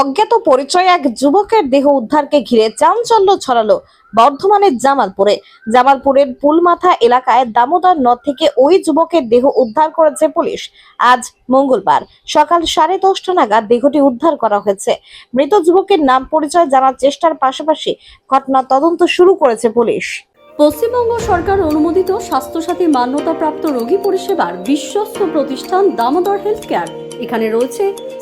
অজ্ঞাত পরিচয় এক যুবকের দেহ উদ্ধারকে ঘিরে চাঞ্চল্য ছড়ালো বর্ধমানের জামালপুরে। জামালপুরের পুলমাথা এলাকায় দামোদর নদ থেকে ওই যুবকের দেহ উদ্ধার করেছে পুলিশ। আজ মঙ্গলবার সকাল সাড়ে দশটা নাগাদ দেহটি উদ্ধার করা হয়েছে। মৃত যুবকের নাম পরিচয় জানার চেষ্টার পাশাপাশি ঘটনা তদন্ত শুরু করেছে পুলিশ। পশ্চিমবঙ্গ সরকার অনুমোদিত স্বাস্থ্যসাথী মান্যতাপ্রাপ্ত রোগী পরিষেবার বিশ্বস্ত প্রতিষ্ঠান দামোদর হেলথ কেয়ার। এখানে রয়েছে